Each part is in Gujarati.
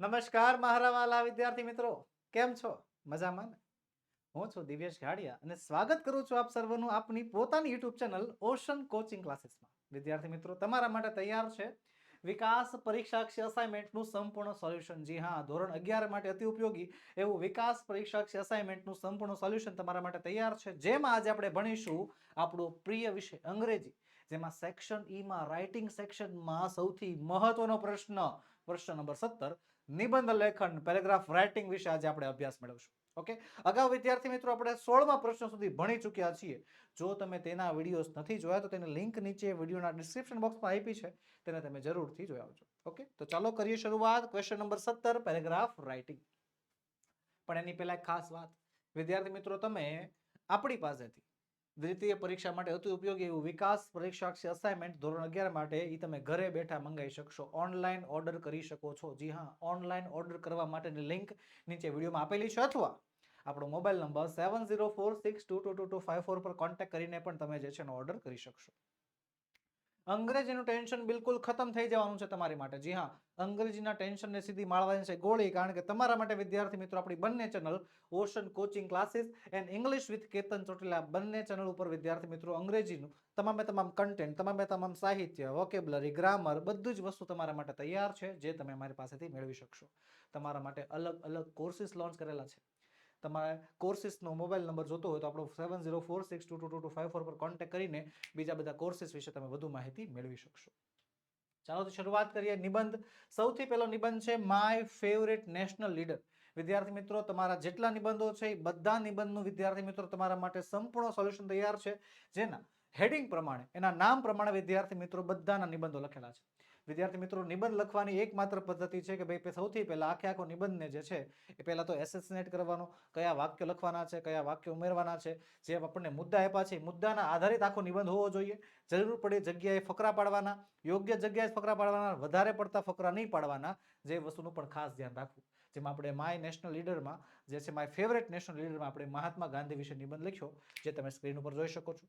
નમસ્કાર, મારા વાલા વિદ્યાર્થી મિત્રો. કેમ છો? મજામાં ને? હું છું દિવ્યેશ ઘાડિયા અને સ્વાગત કરું છું આપ સર્વનું આપની પોતાની યુટ્યુબ ચેનલ ઓશન કોચિંગ ક્લાસીસમાં વિદ્યાર્થી મિત્રો, તમારા માટે તૈયાર છે વિકાસ પરીક્ષાક્ષી અસાઇનમેન્ટનું સંપૂર્ણ સોલ્યુશન જી હા, ધોરણ અગિયાર માટે અતિ ઉપયોગી એવું વિકાસ પરીક્ષાક્ષી અસાઇનમેન્ટનું સંપૂર્ણ સોલ્યુશન તમારા માટે તૈયાર છે. જેમાં આજે આપણે ભણીશું આપણો પ્રિય વિષય અંગ્રેજી, જેમાં સેક્શન ઈમાં રાઇટિંગ સેક્શનમાં સૌથી મહત્વનો પ્રશ્ન પ્રશ્ન નંબર સત્તર નિબંધ લેખન પેરેગ્રાફ રાઇટિંગ વિશે આજે આપણે અભ્યાસ મેળવશું. ઓકે અગાઉ વિદ્યાર્થી મિત્રો, આપણે સોળમા પ્રશ્ન સુધી ભણી ચૂક્યા છીએ. જો તમે તેના વિડીયોઝ નથી જોયા, તો તેની લિંક નીચે વિડીયોના ડિસ્ક્રિપ્શન બોક્સમાં આપી છે. તેને તમે જરૂરથી જોઈ આવજો. ઓકે તો ચાલો કરીએ શરૂઆત. ક્વેશ્ચન નંબર સત્તર પેરેગ્રાફ રાઇટિંગ પણ એની પહેલા ખાસ વાત. વિદ્યાર્થી મિત્રો, તમે આપણી પાસેથી દ્વિતીય પરીક્ષા માટે અતિ ઉપયોગી એવું વિકાસ પરીક્ષાક્ષી અસાઇનમેન્ટ ધોરણ અગિયાર માટે એ તમે ઘરે બેઠા મંગાવી શકશો. ઓનલાઈન ઓર્ડર કરી શકો છો. જી હા ઓનલાઈન ઓર્ડર કરવા માટેની લિંક નીચે વિડીયોમાં આપેલી છે અથવા આપણો mobile number seven zero four six two two two two five four પર કોન્ટેક્ટ કરીને પણ તમે જે છે એનો ઓર્ડર કરી શકશો. અંગ્રેજીનું ટેન્શન બિલકુલ ખતમ થઈ જવાનું છે તમારી માટે. જી હા, અંગ્રેજીના ટેન્શનને સીધી માળવાની છે ગોળી, કારણ કે તમારા માટે, વિદ્યાર્થી મિત્રો, આપણી બંને channel ocean coaching classes and English with Ketan Chotila બંને ચેનલ ઉપર વિદ્યાર્થી મિત્રો અંગ્રેજીનું તમામે તમામ કન્ટેન્ટ તમામે તમામ સાહિત્ય વોકેબ્લરી ગ્રામર બધું જ વસ્તુ તમારા માટે તૈયાર છે, જે તમે અમારી પાસેથી મેળવી શકશો. તમારા માટે અલગ અલગ કોર્સિસ લોન્ચ કરેલા છે. તમારે કોર્સિસનો મોબાઈલ નંબર જોતો હોય તો આપણો seven zero four six two two two five four પર કોન્ટેક્ટ કરીને બીજા બધા કોર્સિસ વિશે તમે વધુ માહિતી મેળવી શકશો. ચાલો તો શરૂઆત કરીએ. નિબંધ. સૌથી પહેલો નિબંધ છે માય ફેવરેટ નેશનલ લીડર વિદ્યાર્થી મિત્રો, તમારા જેટલા નિબંધો છે, એ બધા નિબંધનું વિદ્યાર્થી મિત્રો તમારા માટે સંપૂર્ણ સોલ્યુશન તૈયાર છે. જેના હેડિંગ પ્રમાણે, એના નામ પ્રમાણે વિદ્યાર્થી મિત્રો બધાના નિબંધો લખેલા છે. વિદ્યાર્થી મિત્રો, નિબંધ લખવાની એકમાત્ર પદ્ધતિ છે કે ભાઈ સૌથી પહેલા આખે આખો નિબંધને જે છે, એ પહેલાં તો એસેસિનેટ કરવાનો, કયા વાક્ય લખવાના છે, કયા વાક્ય ઉમેરવાના છે, જે આપણને મુદ્દા આપ્યા છે મુદ્દાના આધારિત આખો નિબંધ હોવો જોઈએ. જરૂર પડે જગ્યાએ ફકરા પાડવાના, યોગ્ય જગ્યાએ ફકરા પાડવાના, વધારે પડતા ફકરા નહીં પાડવાના, જે વસ્તુનું પણ ખાસ ધ્યાન રાખવું. જેમાં આપણે માય નેશનલ લીડરમાં જે છે માય ફેવરેટ નેશનલ લીડરમાં આપણે મહાત્મા ગાંધી વિશે નિબંધ લખ્યો, જે તમે સ્ક્રીન ઉપર જોઈ શકો છો.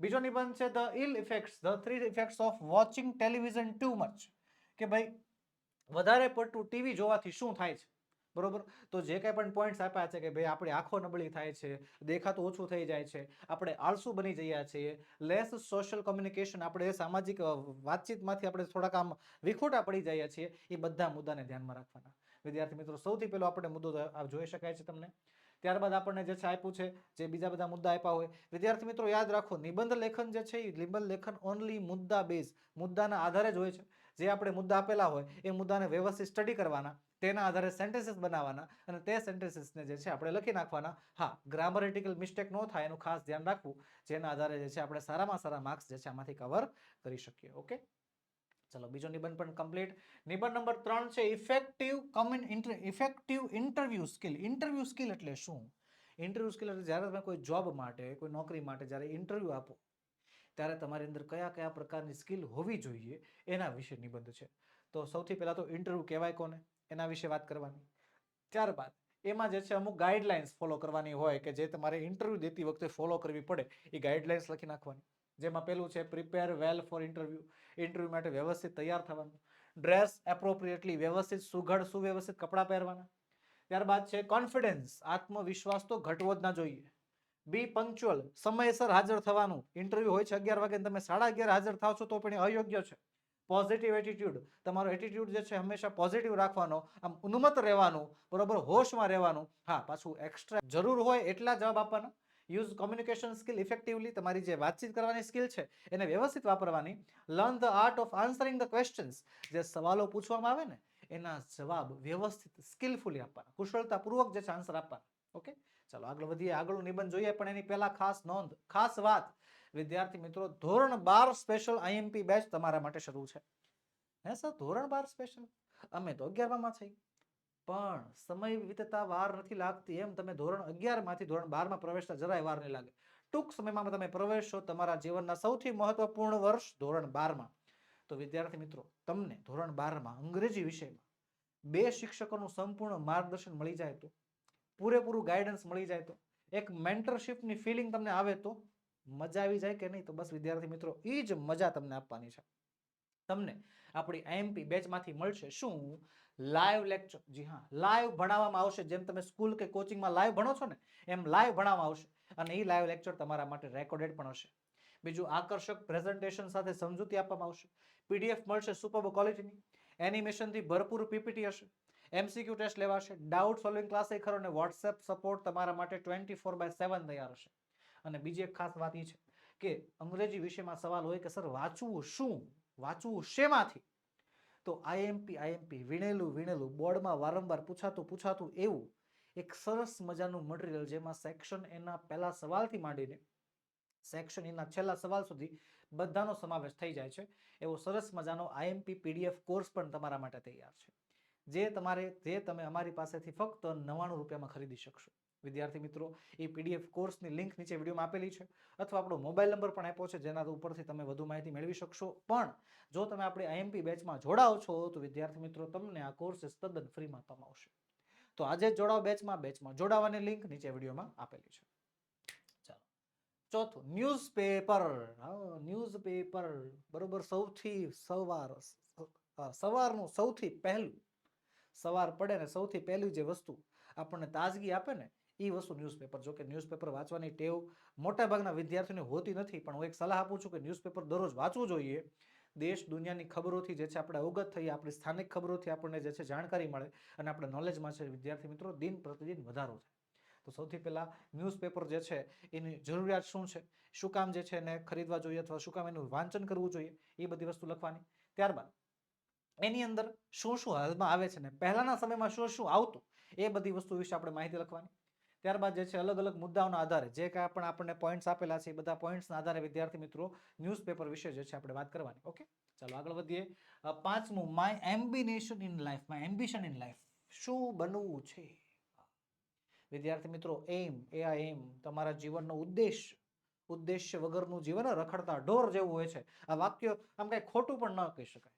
બીજો નિબંધ છે the ill effects the three effects of watching television too much કે ભાઈ, વધારે પડતું ટીવી જોવાથી શું થાય છે? બરોબર? તો જે કંઈ પણ પોઈન્ટ્સ આપ્યા છે કે ભાઈ, આપણી આંખો નબળી થાય છે, દેખાતું ઓછું થઈ જાય છે, આપણે આળસુ બની જઈએ છીએ લેસ સોશિયલ કોમ્યુનિકેશન આપણે સામાજિક વાતચીતમાંથી આપણે થોડાક આમ વિખોટા પડી જઈએ છીએ, એ બધા મુદ્દાને ધ્યાનમાં રાખવાના. વિદ્યાર્થી મિત્રો, સૌથી પહેલો આપણે મુદ્દો જોઈ શકાય છે તમને. ત્યારબાદ આપણને જે છે આપ્યું છે, જે બીજા બધા મુદ્દા આપ્યા હોય, વિદ્યાર્થી મિત્રો યાદ રાખો, નિબંધ લેખન જે છે, એ નિબંધ લેખન ઓનલી મુદ્દા બેઝ મુદ્દાના આધારે જ હોય છે. જે આપણે મુદ્દા આપેલા હોય, એ મુદ્દાને વ્યવસ્થિત સ્ટડી કરવાના, તેના આધારે સેન્ટેન્સીસ બનાવવાના અને તે સેન્ટેન્સીસને જે છે, આપણે લખી નાખવાના. હા ગ્રામરેટિકલ મિસ્ટેક ન થાય, એનું ખાસ ધ્યાન રાખવું, જેના આધારે જે છે, આપણે સારામાં સારા માર્ક્સ જે છે, આમાંથી કવર કરી શકીએ ઓકે ચલો, બીજો નિબંધ પણ કમ્પ્લીટ નિબંધ નંબર ત્રણ છે effective commune effective interview skill interview skill એટલે શું? ઇન્ટરવ્યુ સ્કિલ એટલે જ્યારે તમે કોઈ જોબ માટે, કોઈ નોકરી માટે જ્યારે ઇન્ટરવ્યુ આપો, ત્યારે તમારી અંદર કયા કયા પ્રકારની સ્કિલ હોવી જોઈએ, એના વિશે નિબંધ છે. તો સૌથી પહેલાં તો ઇન્ટરવ્યુ કહેવાય કોને? એના વિશે વાત કરવાની. ત્યારબાદ, એમાં જે છે અમુક ગાઈડલાઇન્સ ફોલો કરવાની હોય કે જે તમારે ઇન્ટરવ્યુ દેતી વખતે ફોલો કરવી પડે, એ ગાઈડલાઇન્સ લખી નાખવાની. જેમાં પેલું છે prepare well for interview interview માટે વ્યવસ્થિત તૈયાર થવાનું. ડ્રેસ એપ્રોપ્રિએટલી વ્યવસ્થિત, સુઘડ, સુવ્યવસ્થિત કપડાં પહેરવાના. ત્યારબાદ છે કોન્ફિડન્સ આત્મવિશ્વાસ તો ઘટવો જ ના જોઈએ. બી પંક્ચ્યુઅલ સમયસર હાજર થવાનું. ઇન્ટરવ્યૂ હોય છે અગિયાર વાગે તમે સાડા અગિયાર હાજર થાવ છો તો પણ અયોગ્ય છે. પોઝિટિવ એટીટ્યુડ તમારો એટીટ્યુડ જે છે હંમેશા પોઝિટિવ રાખવાનો, આમ ઉન્મત રહેવાનું, બરોબર હોશમાં રહેવાનું. હા, પાછું એક્સ્ટ્રા જરૂર હોય એટલા જવાબ આપવાના. યુઝ કોમ્યુનિકેશન સ્કિલ ઇફેક્ટિવલી તમારી જે વાતચીત કરવાની સ્કિલ છે, એને વ્યવસ્થિત વાપરવાની. Learn the art of answering the questions જે સવાલો પૂછવામાં આવે ને, એના જવાબ વ્યવસ્થિત સ્કિલફુલી આપવાના. કુશળતાપૂર્વક જે છે આન્સર આપવાના. ઓકે ચાલો, આગળ વધીએ. આગળનું નિબંધ જોઈએ. પણ એની પહેલા ખાસ નોંધ, ખાસ વાત. વિદ્યાર્થી મિત્રો, ધોરણ બાર સ્પેશિયલ આઈએમપી બેચ તમારા માટે શરૂ છે. હે સર? ધોરણ બાર સ્પેશિયલ અમે તો અગિયારમાં છીએ. પણ સમય વીતતા વાર નથી લાગતી એમ તમે ધોરણ અગિયારમાંથી ધોરણ બારમાં પ્રવેશતા જરાય વાર નહીં લાગે. ટૂંક સમયમાં તમે પ્રવેશશો તમારા જીવનના સૌથી મહત્વપૂર્ણ વર્ષ ધોરણ બારમાં તો વિદ્યાર્થી મિત્રો, તમને ધોરણ બારમાં અંગ્રેજી વિષયમાં બે શિક્ષકોનું સંપૂર્ણ માર્ગદર્શન મળી જાય તો, પૂરેપૂરું ગાઈડન્સ મળી જાય તો, એક મેન્ટરશિપની ફિલિંગ તમને આવે તો મજા આવી જાય કે નહીં? તો બસ વિદ્યાર્થી મિત્રો એ જ મજા તમને આપવાની છે. તમને આપણી આઈએમપી બેચમાંથી મળશે શું? લાઈવ લેક્ચર જી હા લાઈવ ભણાવવામાં આવશે. જેમ તમે સ્કૂલ કે કોચિંગમાં લાઈવ ભણો છો ને, એમ લાઈવ ભણાવવામાં આવશે. અને એ લાઈવ લેક્ચર તમારા માટે રેકોર્ડેડ પણ હશે. બીજું આકર્ષક પ્રેઝન્ટેશન સાથે સમજૂતી આપવામાં આવશે. પીડીએફ મળશે સુપર ક્વોલિટીની એનિમેશનથી ભરપૂર પીપીટી હશે. એમસીક્યુ ટેસ્ટ લેવાશે. ડાઉટ સોલ્વિંગ ક્લાસ એ ખરો અને વોટ્સએપ સપોર્ટ તમારા માટે ટ્વેન્ટી ફોર બાય સેવન તૈયાર હશે. અને બીજી એક ખાસ વાત એ છે કે અંગ્રેજી વિષયમાં સવાલ હોય કે, સર, વાંચવું શું? વાંચવું શેમાંથી? તો આઈએમપી આઈએમપી વીણેલું વીણેલું, બોર્ડમાં વારંવાર પૂછાતું પૂછાતું એવું એક સરસ મજાનું મટીરિયલ જેમાં સેક્શન એના પહેલા સવાલથી માંડીને સેક્શન એના છેલ્લા સવાલ સુધી બધાનો સમાવેશ થઈ જાય છે. એવો સરસ મજાનો આઈએમપી પીડીએફ કોર્સ પણ તમારા માટે તૈયાર છે. જે તમારે, જે તમે અમારી પાસેથી ફક્ત નવ્વાણું રૂપિયામાં ખરીદી શકશો. વિદ્યાર્થી મિત્રો, એ પીડીએફ કોર્સની લિંક નીચે વિડીયોમાં આપેલી છે અથવા આપણો મોબાઈલ નંબર પણ આપ્યો છે જેના ઉપરથી તમે વધુ માહિતી મેળવી શકશો. પણ જો તમે આપણી આઈએમપી બેચમાં જોડાઓ છો, તો વિદ્યાર્થી મિત્રો, તમને આ કોર્સીસ તદ્દન ફ્રીમાં તમાવશે તો આજે જ જોડાઓ બેચમાં. બેચમાં જોડાવાની લિંક નીચે વિડીયોમાં આપેલી છે. ચોથું, ન્યૂઝપેપર. ન્યૂઝપેપર. બરોબર, સૌથી સવાર સવારનું સૌથી પહેલું, સવાર પડે ને સૌથી પહેલું જે વસ્તુ આપણને તાજગી આપે ને એ વસ્તુ ન્યૂઝપેપર જો કે ન્યૂઝપેપર વાંચવાની ટેવ મોટાભાગના વિદ્યાર્થીઓને હોતી નથી, પણ હું એક સલાહ આપું છું કે ન્યૂઝપેપર દરરોજ વાંચવું જોઈએ. દેશ દુનિયાની ખબરોથી જે છે આપણે અવગત થઈએ, આપણી સ્થાનિક ખબરોથી આપણને જે છે જાણકારી મળે અને આપણે નોલેજમાં છે વિદ્યાર્થી મિત્રો દિન પ્રતિદિન વધારો થાય. તો સૌથી પહેલાં ન્યૂઝપેપર જે છે એની જરૂરિયાત શું છે? શું કામ જે છે એને ખરીદવા જોઈએ અથવા શું કામ એનું વાંચન કરવું જોઈએ? એ બધી વસ્તુ લખવાની. ત્યારબાદ એની અંદર શું શું હાલમાં આવે છે ને પહેલાના સમયમાં શું શું આવતું? એ બધી વસ્તુ વિશે આપણે માહિતી લખવાની. ત્યારબાદ જે છે અલગ અલગ મુદ્દાઓના આધારે, જે કાંઈ પણ આપણને પોઈન્ટ્સ આપેલા છે, એ બધા પોઈન્ટ્સના આધારે વિદ્યાર્થી મિત્રો ન્યૂઝપેપર વિશે જે છે આપણે વાત કરવાની ઓકે ચાલો આગળ વધીએ. પાંચમું my ambition in life my ambition in life શું બનવું છે? વિદ્યાર્થી મિત્રો એમ એ આ એમ તમારા જીવનનો ઉદ્દેશ, ઉદ્દેશ્ય વગરનું જીવન રખડતા ઢોર જેવું હોય છે. આ વાક્ય આમ કઈ ખોટું પણ ન કહી શકાય.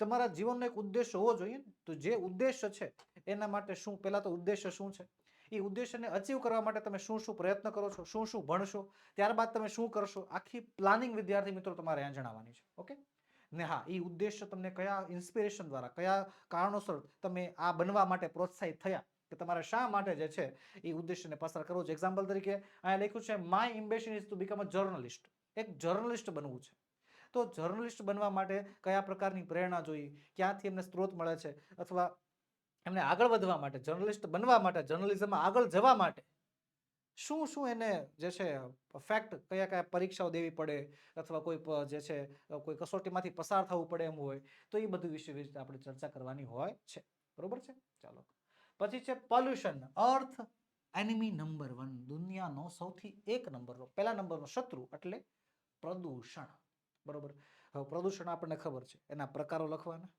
તમારા જીવનનો એક ઉદ્દેશ હોવો જોઈએ ને, તો જે ઉદ્દેશ્ય છે, એના માટે શું, પહેલા તો ઉદ્દેશ્ય શું છે? એ ઉદ્દેશ્યને અચીવ કરવા માટે તમે શું શું પ્રયત્ન કરો છો, શું શું ભણશો, ત્યારબાદ તમે શું કરશો, આખી પ્લાનિંગ વિદ્યાર્થી મિત્રો તમારે અહીંયા જણાવવાની છે, ઓકે? ને હા, એ ઉદ્દેશ્ય તમને કયા ઇન્સ્પિરેશન દ્વારા, કયા કારણોસર તમે આ બનવા માટે પ્રોત્સાહિત થયા કે તમારે શા માટે જે છે એ ઉદ્દેશ્યને પસાર કરવો છે? એક્ઝામ્પલ તરીકે અહીંયા લખ્યું છે my ambition is to become a journalist એક જર્નલિસ્ટ બનવું છે. તો જર્નલિસ્ટ બનવા માટે કયા પ્રકારની પ્રેરણા જોઈએ ક્યાંથી એમને સ્ત્રોત મળે છે? અથવા એમને આગળ વધવા માટે જર્નલિસ્ટ બનવા માટે જર્નલિઝમમાં આગળ જવા માટે શું શું એને જે છે ફેક્ટ કયા કયા પરીક્ષાઓ દેવી પડે અથવા કોઈ જે છે, કોઈ કસોટીમાંથી પસાર થવું પડે એમ હોય, તો એ બધું વિશે વિશે આપણે ચર્ચા કરવાની હોય છે. બરોબર છે? ચાલો. પછી છે pollution earth enemy number one દુનિયાનો સૌથી એક નંબરનો, પહેલા નંબરનો શત્રુ એટલે પ્રદૂષણ. બરોબર? હવે પ્રદૂષણ આપણને ખબર છે. એના પ્રકારો લખવાના.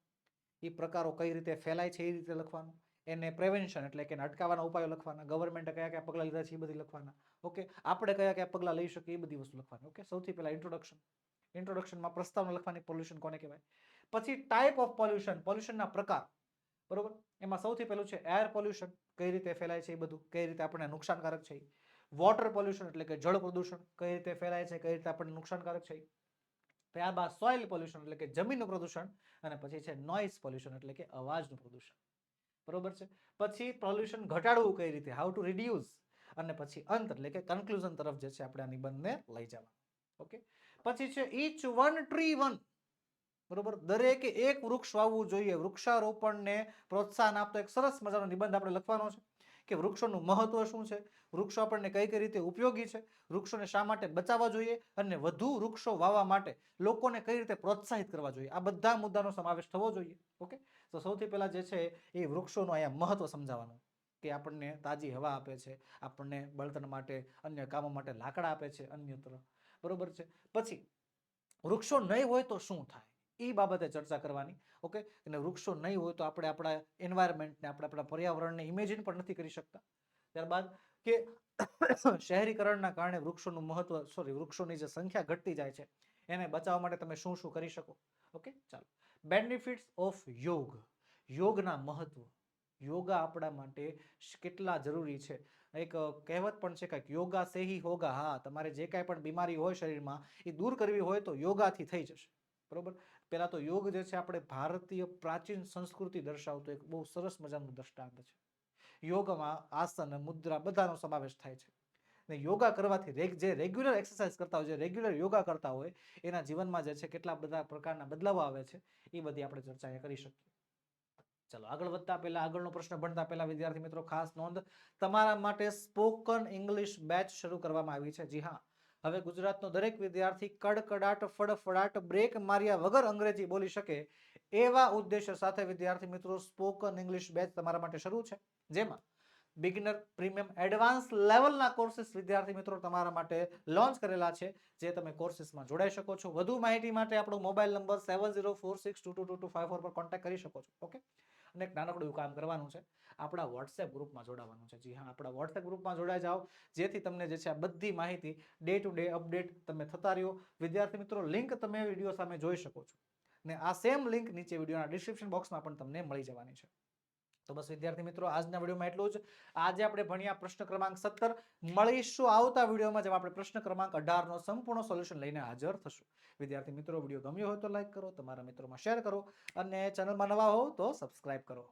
એ પ્રકારો કઈ રીતે ફેલાય છે એ રીતે લખવાનું. એને પ્રિવેન્શન એટલે કે અટકાવવાના ઉપાયો લખવાના ગવર્મેન્ટે કયા કયા પગલાં લીધા છે એ બધી લખવાના. ઓકે આપણે કયા કયા પગલાં લઈ શકીએ એ બધી વસ્તુ લખવાની. ઓકે સૌથી પહેલાં ઇન્ટ્રોડક્શન ઇન્ટ્રોડક્શનમાં પ્રસ્તાવના લખવાની પોલ્યુશન કોને કહેવાય? પછી ટાઈપ ઓફ પોલ્યુશન પોલ્યુશનના પ્રકાર. બરોબર? એમાં સૌથી પહેલું છે એર પોલ્યુશન કઈ રીતે ફેલાય છે એ બધું? કઈ રીતે આપણને નુકસાનકારક છે વોટર પોલ્યુશન એટલે કે જળ પ્રદૂષણ. કઈ રીતે ફેલાય છે? કઈ રીતે આપણને નુકસાનકારક છે ત્યારબાદ સોઇલ પોલ્યુશન એટલે કે જમીનનું પ્રદૂષણ અને પછી છે નોઇઝ પોલ્યુશન એટલે કે અવાજનું પ્રદૂષણ. બરોબર છે? પછી પોલ્યુશન ઘટાડવું કઈ રીતે? હાઉ ટુ રિડ્યુસ અને પછી અંત એટલે કે કન્ક્લુઝન તરફ જે છે આપણે આ નિબંધને લઈ જવા. ઓકે પછી છે ઈચ વન ટ્રી વન બરોબર? દરેકે એક વૃક્ષ વાવવું જોઈએ. વૃક્ષારોપણને પ્રોત્સાહન આપતો એક સરસ મજાનો નિબંધ આપણે લખવાનો છે. કે વૃક્ષોનું મહત્વ શું છે? વૃક્ષો આપણને કઈ કઈ રીતે ઉપયોગી છે? વૃક્ષોને શા માટે બચાવવા જોઈએ? અને વધુ વૃક્ષો વાવવા માટે લોકોને કઈ રીતે પ્રોત્સાહિત કરવા જોઈએ? આ બધા મુદ્દાનો સમાવેશ થવો જોઈએ. ઓકે? તો સૌથી પહેલા જે છે એ વૃક્ષોનું અહીંયા મહત્વ સમજાવવાનું કે આપણને તાજી હવા આપે છે, આપણને બળતણ માટે, અન્ય કામો માટે લાકડા આપે છે, અન્યત્ર. બરોબર છે? પછી, વૃક્ષો નહીં હોય તો શું થાય? એ બાબતે ચર્ચા કરવાની ઓકે અને વૃક્ષો નહીં હોય તો આપણે આપણા એન્વાયરમેન્ટને આપણે આપણા પર્યાવરણને ઇમેજિન પણ નથી કરી શકતા. ત્યારબાદ કે શહેરીકરણના કારણે વૃક્ષોનું મહત્વ સોરી વૃક્ષોની જે સંખ્યા ઘટતી જાય છે, એને બચાવવા માટે તમે શું શું કરી શકો? ઓકે ચાલો. બેનિફિટ્સ ઓફ યોગ. યોગના મહત્વ. યોગા આપણા માટે કેટલા જરૂરી છે? એક કહેવત પણ છે કે યોગા સેહી હોગા હા. તમારે જે કાંઈ પણ બીમારી હોય શરીરમાં, એ દૂર કરવી હોય તો યોગાથી થઈ જશે. બરોબર? પહેલા તો યોગ જે છે આપણે ભારતીય પ્રાચીન સંસ્કૃતિ દર્શાવતો એક બહુ સરસ મજાનું દ્રષ્ટાંત છે. યોગમાં આસન, મુદ્રા બધાનો સમાવેશ થાય છે. ને યોગા કરવાથી જે રેગ્યુલર એક્સરસાઇઝ કરતા હોય, જે રેગ્યુલર યોગા કરતા હોય, એના જીવનમાં જે છે કેટલા બધા પ્રકારના બદલાવો આવે છે, એ બધી આપણે ચર્ચા કરી શકીએ. ચલો, આગળ વધતા પહેલા, આગળનો પ્રશ્ન ભણતા પહેલા, વિદ્યાર્થી મિત્રો, ખાસ નોંધ. તમારા માટે સ્પોકન ઇંગ્લિશ બેચ શરૂ કરવામાં આવી છે. જી હા. હવે ગુજરાતનો દરેક વિદ્યાર્થી કડકડાટ, ફડફડાટ, બ્રેક માર્યા વગર અંગ્રેજી બોલી શકે એવા ઉદ્દેશ્ય સાથે વિદ્યાર્થી મિત્રો સ્પોકન ઇંગ્લિશ બેચ તમારા માટે શરૂ છે. જેમાં બિગિનર, પ્રીમિયમ, એડવાન્સ લેવલના કોર્સિસ વિદ્યાર્થી મિત્રો તમારા માટે લોન્ચ કરેલા છે, જે તમે કોર્સિસમાં જોડાઈ શકો છો. વધુ માહિતી માટે આપણો mobile number seven zero four six two two two five પર કોન્ટેક્ટ કરી શકો છો. ઓકે? અને એક નાનકડું કામ કરવાનું છે. આપણા વોટ્સએપ ગ્રુપમાં જોડાવાનું છે. જી હા, આપણા વોટ્સએપ ગ્રુપમાં જોડાઈ જાઓ. જેથી તમને જે છે આ બધી માહિતી ડે ટુ ડે અપડેટ તમે થતા રહ્યો. વિદ્યાર્થી મિત્રો લિંક તમે વીડિયો સામે જોઈ શકો છો. ને આ સેમ લિંક નીચે વિડીયોના ડિસ્ક્રિપ્શન બોક્સમાં પણ તમને મળી જવાની છે. તો બસ વિદ્યાર્થી મિત્રો, આજના વિડીયોમાં એટલું જ. આજે આપણે ભણ્યા પ્રશ્ન ક્રમાંક સત્તર. મળીશું આવતા વિડીયોમાં જેમાં આપણે પ્રશ્ન ક્રમાંક અઢારનો સંપૂર્ણ સોલ્યુશન લઈને હાજર થશું. વિદ્યાર્થી મિત્રો, વીડિયો ગમ્યો હોય તો લાઈક કરો, તમારા મિત્રોમાં શેર કરો અને ચેનલમાં નવા હો તો સબસ્ક્રાઈબ કરો.